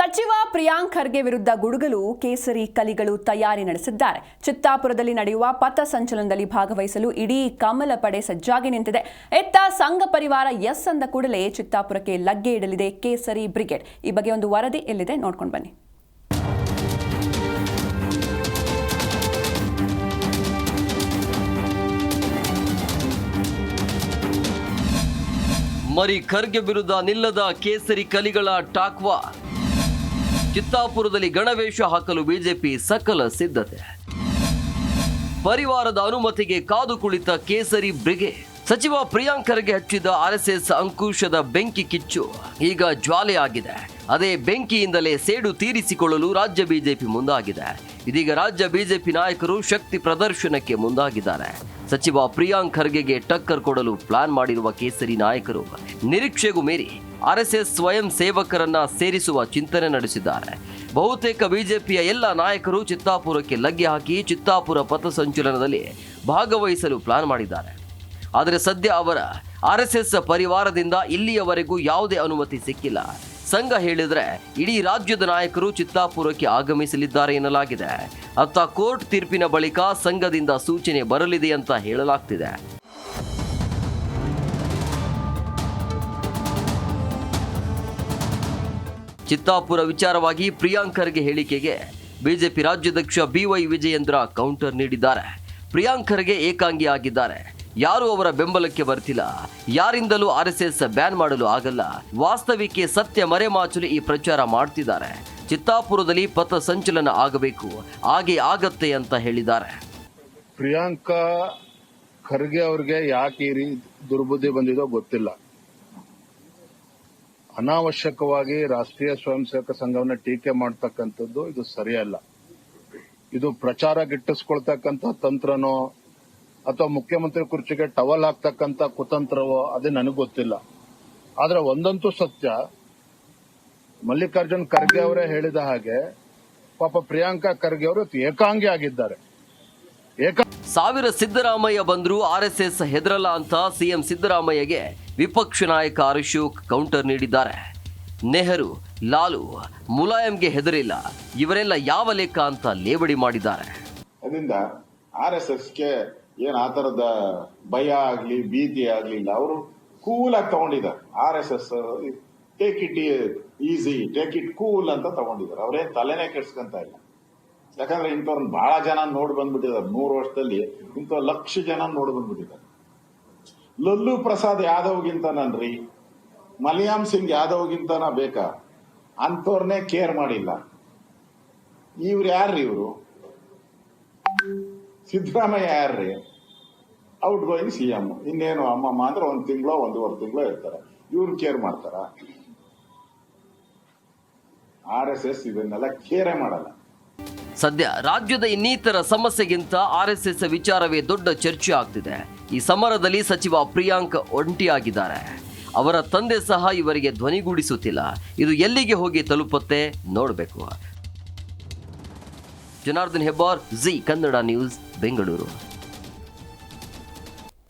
ಸಚಿವ ಪ್ರಿಯಾಂಕ್ ಖರ್ಗೆ ವಿರುದ್ಧ ಗುಡುಗಲು, ಕೇಸರಿ ಕಲಿಗಳು ತಯಾರಿ ನಡೆಸಿದ್ದಾರೆ. ಚಿತ್ತಾಪುರದಲ್ಲಿ ನಡೆಯುವ ಪಥ ಸಂಚಲನದಲ್ಲಿ ಭಾಗವಹಿಸಲು ಇಡೀ ಕಮಲ ಪಡೆ ಸಜ್ಜಾಗಿ ನಿಂತಿದೆ. ಎತ್ತ ಸಂಘ ಪರಿವಾರ ಎಸ್ ಅಂದ ಕೂಡಲೇ ಚಿತ್ತಾಪುರಕ್ಕೆ ಲಗ್ಗೆ ಇಡಲಿದೆ ಕೇಸರಿ ಬ್ರಿಗೇಡ್. ಈ ಬಗ್ಗೆ ಒಂದು ವರದಿ ಎಲ್ಲಿದೆ ನೋಡ್ಕೊಂಡು ಬನ್ನಿ. ಮರಿ ಖರ್ಗೆ ವಿರುದ್ಧ ನಿಲ್ಲದ ಕೇಸರಿ ಕಲಿಗಳ ಟಾಕ್ವಾ. ಚಿತ್ತಾಪುರದಲ್ಲಿ ಗಣವೇಶ ಹಾಕಲು ಬಿಜೆಪಿ ಸಕಲ ಸಿದ್ಧತೆ. ಪರಿವಾರದ ಅನುಮತಿಗೆ ಕಾದು ಕುಳಿತ ಕೇಸರಿ ಬ್ರಿಗೆ ಸಚಿವ ಪ್ರಿಯಾಂಕ್ ಖರ್ಗೆ ಹಚ್ಚಿದ ಆರ್ಎಸ್ಎಸ್ ಅಂಕುಶದ ಬೆಂಕಿ ಕಿಚ್ಚು. ಈಗ ಜ್ವಾಲೆಯಾಗಿದೆ. ಅದೇ ಬೆಂಕಿಯಿಂದಲೇ ಸೇಡು ತೀರಿಸಿಕೊಳ್ಳಲು ರಾಜ್ಯ ಬಿಜೆಪಿ ಮುಂದಾಗಿದೆ. ಇದೀಗ ರಾಜ್ಯ ಬಿಜೆಪಿ ನಾಯಕರು ಶಕ್ತಿ ಪ್ರದರ್ಶನಕ್ಕೆ ಮುಂದಾಗಿದ್ದಾರೆ. ಸಚಿವ ಪ್ರಿಯಾಂಕ್ ಖರ್ಗೆಗೆ ಟಕ್ಕರ್ ಕೊಡಲು ಪ್ಲಾನ್ ಮಾಡಿರುವ ಕೇಸರಿ ನಾಯಕರು ನಿರೀಕ್ಷೆಗೂ ಮೀರಿ ಆರ್ಎಸ್ಎಸ್ ಸ್ವಯಂ ಸೇವಕರನ್ನ ಸೇರಿಸುವ ಚಿಂತನೆ ನಡೆಸಿದ್ದಾರೆ. ಬಹುತೇಕ ಬಿಜೆಪಿಯ ಎಲ್ಲ ನಾಯಕರು ಚಿತ್ತಾಪುರಕ್ಕೆ ಲಗ್ಗೆ ಹಾಕಿ ಚಿತ್ತಾಪುರ ಪಥಸಂಚಲನದಲ್ಲಿ ಭಾಗವಹಿಸಲು ಪ್ಲಾನ್ ಮಾಡಿದ್ದಾರೆ. ಆದರೆ ಸದ್ಯ ಅವರ ಆರ್ಎಸ್ಎಸ್ ಪರಿವಾರದಿಂದ ಇಲ್ಲಿಯವರೆಗೂ ಯಾವುದೇ ಅನುಮತಿ ಸಿಕ್ಕಿಲ್ಲ. ಸಂಘ ಹೇಳಿದ್ರೆ ಇಡೀ ರಾಜ್ಯದ ನಾಯಕರು ಚಿತ್ತಾಪುರಕ್ಕೆ ಆಗಮಿಸಲಿದ್ದಾರೆ ಎನ್ನಲಾಗಿದೆ. ಅತ್ತ ಕೋರ್ಟ್ ತೀರ್ಪಿನ ಬಳಿಕ ಸಂಘದಿಂದ ಸೂಚನೆ ಬರಲಿದೆ ಅಂತ ಹೇಳಲಾಗ್ತಿದೆ. ಚಿತ್ತಾಪುರ ವಿಚಾರವಾಗಿ ಪ್ರಿಯಾಂಕ್ ಖರ್ಗೆ ಹೇಳಿಕೆಗೆ ಬಿಜೆಪಿ ರಾಜ್ಯಾಧ್ಯಕ್ಷ ಬಿವೈ ವಿಜಯೇಂದ್ರ ಕೌಂಟರ್ ನೀಡಿದ್ದಾರೆ. ಪ್ರಿಯಾಂಕರ್ಗೆ ಏಕಾಂಗಿ ಆಗಿದ್ದಾರೆ. ಯಾರು ಅವರ ಬೆಂಬಲಕ್ಕೆ ಬರ್ತಿಲ್ಲ. ಯಾರಿಂದಲೂ ಆರ್ಎಸ್ಎಸ್ ಬ್ಯಾನ್ ಮಾಡಲು ಆಗಲ್ಲ. ವಾಸ್ತವಿಕೆ ಸತ್ಯ ಮರೆಮಾಚಲು ಈ ಪ್ರಚಾರ ಮಾಡ್ತಿದ್ದಾರೆ. ಚಿತ್ತಾಪುರದಲ್ಲಿ ಪಥ ಸಂಚಲನ ಆಗಬೇಕು. ಹಾಗೆ ಆಗತ್ತೆ ಅಂತ ಹೇಳಿದ್ದಾರೆ. ಪ್ರಿಯಾಂಕಾ ಖರ್ಗೆ ಅವ್ರಿಗೆ ಯಾಕೆ ಈ ದುರ್ಬುದ್ಧಿ ಬಂದಿದೋ ಗೊತ್ತಿಲ್ಲ. ಅನಾವಶ್ಯಕವಾಗಿ ರಾಷ್ಟ್ರೀಯ ಸ್ವಯಂ ಸೇವಕ ಸಂಘವನ್ನ ಟೀಕೆ ಮಾಡ್ತಕ್ಕಂಥದ್ದು ಇದು ಸರಿಯಲ್ಲ. ಇದು ಪ್ರಚಾರ ಗಿಟ್ಟಿಸ್ಕೊಳ್ತಕ್ಕಂಥ ತಂತ್ರನೋ ಅಥವಾ ಮುಖ್ಯಮಂತ್ರಿ ಕುರ್ಚಿಗೆ ಟವಲ್ ಹಾಕ್ತಕ್ಕಂಥ ಕುತಂತ್ರವೋ ಅದೇ ನನಗೆ ಗೊತ್ತಿಲ್ಲ. ಆದ್ರೆ ಒಂದಂತೂ ಸತ್ಯ, ಮಲ್ಲಿಕಾರ್ಜುನ್ ಖರ್ಗೆ ಅವರೇ ಹೇಳಿದ ಹಾಗೆ ಪಾಪ ಪ್ರಿಯಾಂಕಾ ಖರ್ಗೆ ಅವರು ಏಕಾಂಗಿ ಆಗಿದ್ದಾರೆ. ಏಕ ಸಾವಿರ ಸಿದ್ದರಾಮಯ್ಯ ಬಂದರೂ ಎಸ್ ಹೆದರಲ್ಲ ಅಂತ ಸಿಎಂ ಸಿದ್ದರಾಮಯ್ಯಗೆ ವಿಪಕ್ಷ ನಾಯಕ ಅಶೋಕ್ ಕೌಂಟರ್ ನೀಡಿದ್ದಾರೆ. ನೆಹರು, ಲಾಲು, ಮುಲಾಯಂಗೆ ಹೆದರಿಲ್ಲ. ಇವರೆಲ್ಲ ಯಾವ ಲೆಕ್ಕ ಅಂತ ಲೇವಡಿ ಮಾಡಿದ್ದಾರೆ. ಅದರಿಂದ ಆರ್ ಎಸ್ ಎಸ್ಗೆ ಏನ್ ಆ ತರದ ಭಯ ಆಗ್ಲಿ, ಭೀತಿ ಆಗ್ಲಿಲ್ಲ ಅವರು ಕೂಲ್ ಆಗಿ ತಗೊಂಡಿದ್ದಾರೆ. R S S take it easy take it cool ಅಂತ ತಗೊಂಡಿದ್ದಾರೆ. ಅವ್ರೇನ್ ತಲೆನೇ ಕೆಡ್ಸ್ಕೊಂತ ಇಲ್ಲ. ಯಾಕಂದ್ರೆ ಇಂಥವ್ರನ್ನ ಬಹಳ ಜನ ನೋಡಿ ಬಂದ್ಬಿಟ್ಟಿದ್ದಾರೆ. ನೂರು ವರ್ಷದಲ್ಲಿ ಇಂಥ ಲಕ್ಷ ಜನ ನೋಡಿ ಬಂದ್ಬಿಟ್ಟಿದ್ದಾರೆ. ಲಲ್ಲು ಪ್ರಸಾದ್ ಯಾದವ್ಗಿಂತನನ್ರಿ ಮಲಿಯಾಮ್ ಸಿಂಗ್ ಯಾದವ್ಗಿಂತನ ಬೇಕಾ? ಅಂಥವ್ರನ್ನೇ ಕೇರ್ ಮಾಡಿಲ್ಲ. ಇವ್ರು ಯಾರ್ರಿ ಇವರು? ಸಿದ್ದರಾಮಯ್ಯ ಯಾರ್ರಿ? Outgoing C M. ಇನ್ನೇನು ಅಮ್ಮಮ್ಮ ಅಂದ್ರೆ ಒಂದ್ ತಿಂಗಳು, ಒಂದೂವರೆ ತಿಂಗಳು ಇರ್ತಾರೆ. ಇವ್ರು ಕೇರ್ ಮಾಡ್ತಾರ? ಆರ್ ಎಸ್ ಎಸ್ ಇದನ್ನೆಲ್ಲ ಕೇರೇ ಮಾಡಲ್ಲ. ಸದ್ಯ ರಾಜ್ಯದ ಇನ್ನಿತರ ಸಮಸ್ಯೆಗಿಂತ ಆರ್ಎಸ್ಎಸ್ ವಿಚಾರವೇ ದೊಡ್ಡ ಚರ್ಚೆ ಆಗ್ತಿದೆ. ಈ ಸಮರದಲ್ಲಿ ಸಚಿವ ಪ್ರಿಯಾಂಕ್ ಒಂಟಿಯಾಗಿದ್ದಾರೆ. ಅವರ ತಂದೆ ಸಹ ಇವರಿಗೆ ಧ್ವನಿಗೂಡಿಸುತ್ತಿಲ್ಲ ಇದು ಎಲ್ಲಿಗೆ ಹೋಗಿ ತಲುಪುತ್ತೆ ನೋಡಬೇಕು. Janardhan Hebbar, Zee Kannada news, Bengaluru.